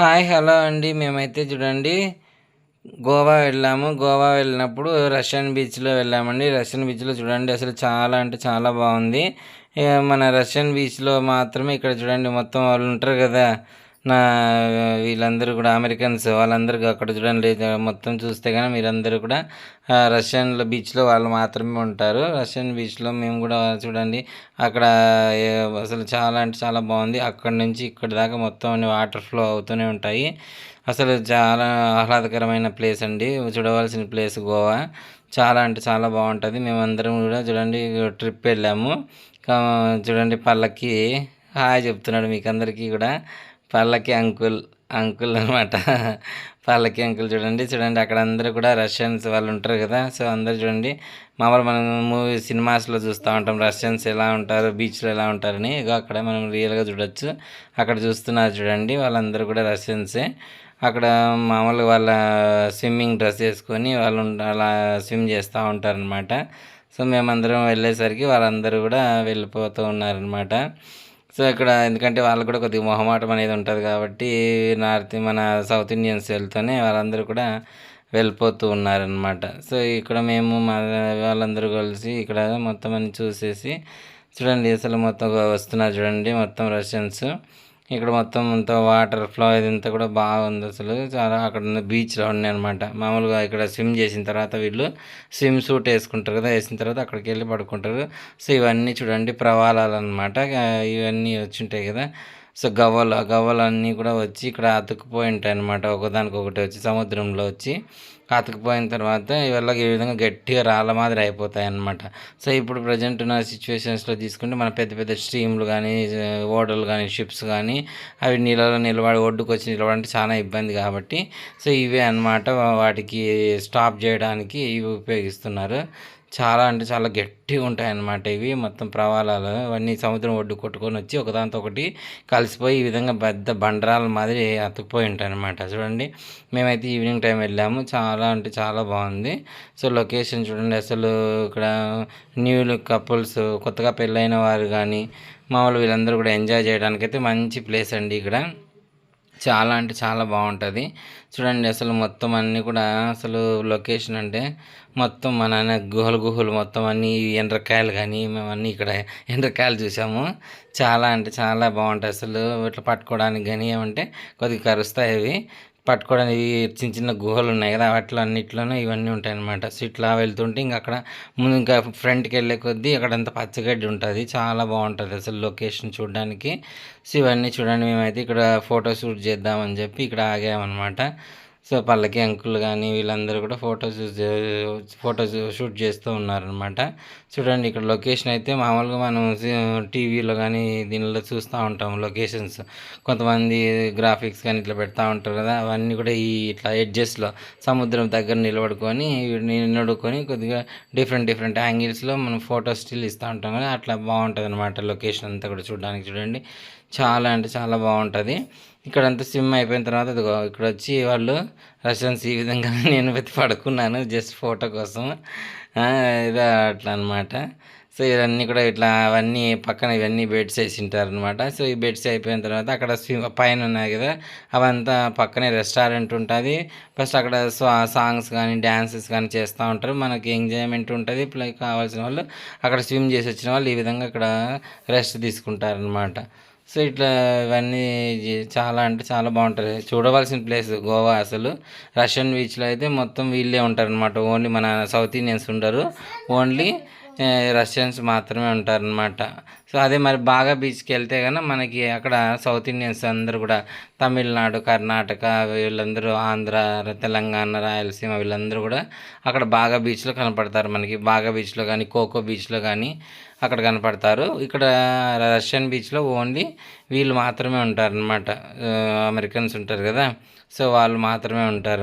Hi hello అండి. మేమైతే చూడండి గోవా వెళ్ళాము. గోవా వెళ్ళినప్పుడు రష్యన్ బీచ్లో వెళ్ళామండి. రష్యన్ బీచ్లో చూడండి అసలు చాలా అంటే చాలా బాగుంది. మన రష్యన్ బీచ్లో మాత్రమే ఇక్కడ చూడండి మొత్తం వాళ్ళు ఉంటారు కదా. నా వీళ్ళందరూ కూడా అమెరికన్స్ వాళ్ళందరికీ అక్కడ చూడండి మొత్తం చూస్తే కానీ మీరందరూ కూడా రష్యన్ల బీచ్లో వాళ్ళు మాత్రమే ఉంటారు. రష్యన్ బీచ్లో మేము కూడా చూడండి అక్కడ అసలు చాలా అంటే చాలా బాగుంది. అక్కడ నుంచి ఇక్కడ దాకా మొత్తం అన్ని వాటర్ ఫ్లో అవుతూనే ఉంటాయి. అసలు చాలా ఆహ్లాదకరమైన ప్లేస్ అండి. చూడవలసిన ప్లేస్ గోవా. చాలా అంటే చాలా బాగుంటుంది. మేమందరం కూడా చూడండి ట్రిప్ వెళ్ళాము. చూడండి పల్లకి. హాయ్ చెప్తున్నాడు మీకు అందరికీ కూడా. పల్లకి అంకుల్ అంకుల్ అనమాట పల్లకి అంకుల్ చూడండి చూడండి అక్కడ అందరూ కూడా రష్యన్స్ వాళ్ళు ఉంటారు కదా సో అందరు చూడండి. మామూలు మనం మూవీ సినిమాస్లో చూస్తూ ఉంటాం రష్యన్స్ ఎలా ఉంటారు బీచ్లో ఎలా ఉంటారని. ఇగో అక్కడ మనం రియల్గా చూడొచ్చు. అక్కడ చూస్తున్నారు చూడండి వాళ్ళందరూ కూడా రష్యన్సే. అక్కడ మామూలుగా వాళ్ళ స్విమ్మింగ్ డ్రెస్ వేసుకొని వాళ్ళు అలా స్విమ్ చేస్తూ ఉంటారనమాట సో మేమందరం వెళ్ళేసరికి వాళ్ళందరూ కూడా వెళ్ళిపోతూ ఉన్నారనమాట సో ఇక్కడ ఎందుకంటే వాళ్ళకు కూడా కొద్దిగా మొహమాటం అనేది ఉంటుంది కాబట్టి నార్త్ మన సౌత్ ఇండియన్స్ వెళ్తూనే వాళ్ళందరూ కూడా వెళ్ళిపోతూ ఉన్నారనమాట సో ఇక్కడ మేము మా వాళ్ళందరూ కలిసి ఇక్కడ మొత్తం అన్ని చూసేసి చూడండి అసలు మొత్తం వస్తున్నారు చూడండి మొత్తం రష్యన్స్. ఇక్కడ మొత్తం అంతా వాటర్ ఫ్లో ఇదంతా కూడా బాగుంది అసలు. చాలా అక్కడ ఉన్న బీచ్లో ఉన్నాయి అనమాట మామూలుగా ఇక్కడ స్విమ్ చేసిన తర్వాత వీళ్ళు స్విమ్ సూట్ వేసుకుంటారు కదా వేసిన తర్వాత అక్కడికి వెళ్ళి పడుకుంటారు. సో ఇవన్నీ చూడండి ప్రవాళాలు అనమాట ఇవన్నీ వచ్చి ఉంటాయి కదా. సో గవ్వలు ఆ గవ్వలు అన్నీ కూడా వచ్చి ఇక్కడ అతుక్కుపోయి ఉంటాయి అనమాట ఒకదానికొకటి వచ్చి సముద్రంలో వచ్చి అతుకుపోయిన తర్వాత ఇవల్ల ఈ విధంగా గట్టిగా రాళ్ళ మాదిరి అయిపోతాయి అన్నమాట సో ఇప్పుడు ప్రజెంట్ ఉన్న సిచ్యువేషన్స్లో తీసుకుంటే మన పెద్ద పెద్ద స్ట్రీమ్లు కానీ ఓడలు కానీ షిప్స్ కానీ అవి నీళ్ళలో నిలబడి ఒడ్డుకు వచ్చి నిలబడంటే చాలా ఇబ్బంది కాబట్టి సో ఇవే అన్నమాట వాటికి స్టాప్ చేయడానికి ఇవి ఉపయోగిస్తున్నారు. చాలా అంటే చాలా గట్టిగా ఉంటాయి అన్నమాట ఇవి. మొత్తం ప్రవాళాలు అవన్నీ సముద్రం ఒడ్డు కొట్టుకొని వచ్చి ఒకదాంతో ఒకటి కలిసిపోయి ఈ విధంగా పెద్ద బండరాల మాదిరి అతుక్కుపోయి ఉంటాయి అన్నమాట చూడండి మేమైతే ఈవినింగ్ టైం వెళ్ళాము. చాలా అంటే చాలా బాగుంది. సో లొకేషన్ చూడండి అసలు ఇక్కడ న్యూ కపుల్స్ కొత్తగా పెళ్ళైన వారు కానీ మామూలు వీళ్ళందరూ కూడా ఎంజాయ్ చేయడానికైతే మంచి ప్లేస్ అండి ఇక్కడ. చాలా అంటే చాలా బాగుంటుంది. చూడండి అసలు మొత్తం అన్నీ కూడా అసలు లొకేషన్ అంటే మొత్తం మన గుహలు గుహలు మొత్తం అన్నీ ఎండ్రకాయలు కానీ మేము అన్నీ ఇక్కడ ఎండ్రకాయలు చూసాము. చాలా అంటే చాలా బాగుంటాయి అసలు. ఇట్లా పట్టుకోవడానికి కానీ ఏమంటే కొద్దిగా కరుస్తాయి అవి. పట్టుకోవడానికి చిన్న చిన్న గుహలు ఉన్నాయి కదా వాటిలో అన్నిట్లోనూ ఇవన్నీ ఉంటాయి అన్నమాట సో ఇట్లా వెళ్తుంటే ఇంకా అక్కడ ముందు ఇంకా ఫ్రంట్కి వెళ్ళే కొద్దీ అక్కడంతా పచ్చగడ్డి ఉంటుంది. చాలా బాగుంటుంది అసలు లొకేషన్ చూడడానికి. సో ఇవన్నీ చూడండి మేమైతే ఇక్కడ ఫోటో షూట్ చేద్దామని చెప్పి ఇక్కడ ఆగామన్నమాట. సో పల్లకి అంకుల్ కానీ వీళ్ళందరూ కూడా ఫొటోస్ ఫోటోస్ షూట్ చేస్తూ ఉన్నారనమాట చూడండి ఇక్కడ లొకేషన్ అయితే మామూలుగా మనం టీవీలో కానీ దీనిలో చూస్తూ ఉంటాం లొకేషన్స్. కొంతమంది గ్రాఫిక్స్ కానీ ఇట్లా పెడతా ఉంటారు కదా అవన్నీ కూడా ఈ ఇట్లా ఎడ్జెస్లో సముద్రం దగ్గర నిలబడుకొని నిలబడుకొని కొద్దిగా డిఫరెంట్ డిఫరెంట్ యాంగిల్స్లో మనం ఫోటో స్టిల్ ఇస్తూ ఉంటాం కదా అట్లా బాగుంటుంది అనమాట లొకేషన్ అంతా కూడా చూడడానికి చూడండి. చాలా అంటే చాలా బాగుంటుంది. ఇక్కడ అంతా సిమ్ అయిపోయిన తర్వాత ఇదిగో ఇక్కడ వచ్చి వాళ్ళు రషన్స్ ఈ విధంగా నేను వెతి పడుకున్నాను జస్ట్ ఫోటో కోసం. ఇది అట్లా అనమాట సో ఇవన్నీ కూడా ఇట్లా అవన్నీ పక్కన ఇవన్నీ బెడ్స్ వేసి అనమాట సో ఈ బెడ్స్ అయిపోయిన తర్వాత అక్కడ స్విమ్ పైన ఉన్నాయి కదా అవంతా పక్కనే రెస్టారెంట్ ఉంటుంది. ఫస్ట్ అక్కడ సాంగ్స్ కానీ డ్యాన్సెస్ కానీ చేస్తూ ఉంటారు. మనకి ఎంజాయ్మెంట్ ఉంటుంది. ప్లస్ కావాల్సిన వాళ్ళు అక్కడ స్విమ్ చేసి వచ్చిన వాళ్ళు ఈ విధంగా అక్కడ రెస్ట్ తీసుకుంటారనమాట సో ఇట్లా ఇవన్నీ చాలా అంటే చాలా బాగుంటుంది చూడవలసిన ప్లేస్ గోవా అసలు. రష్యన్ బీచ్లో అయితే మొత్తం వీళ్ళే ఉంటారు అనమాట ఓన్లీ మన సౌత్ ఇండియన్స్ ఉండరు. ఓన్లీ రష్యన్స్ మాత్రమే ఉంటారనమాట సో అదే మరి బాగా బీచ్కి వెళ్తే కనుక మనకి అక్కడ సౌత్ ఇండియన్స్ అందరూ కూడా తమిళనాడు కర్ణాటక వీళ్ళందరూ ఆంధ్ర తెలంగాణ రాయలసీమ వీళ్ళందరూ కూడా అక్కడ బాగా బీచ్లో కనపడతారు మనకి. బాగా బీచ్లో కానీ కోకో బీచ్లో కానీ అక్కడ కనపడతారు. ఇక్కడ రష్యన్ బీచ్లో ఓన్లీ వీళ్ళు మాత్రమే ఉంటారనమాట అమెరికన్స్ ఉంటారు కదా. సో వాళ్ళు మాత్రమే ఉంటారు.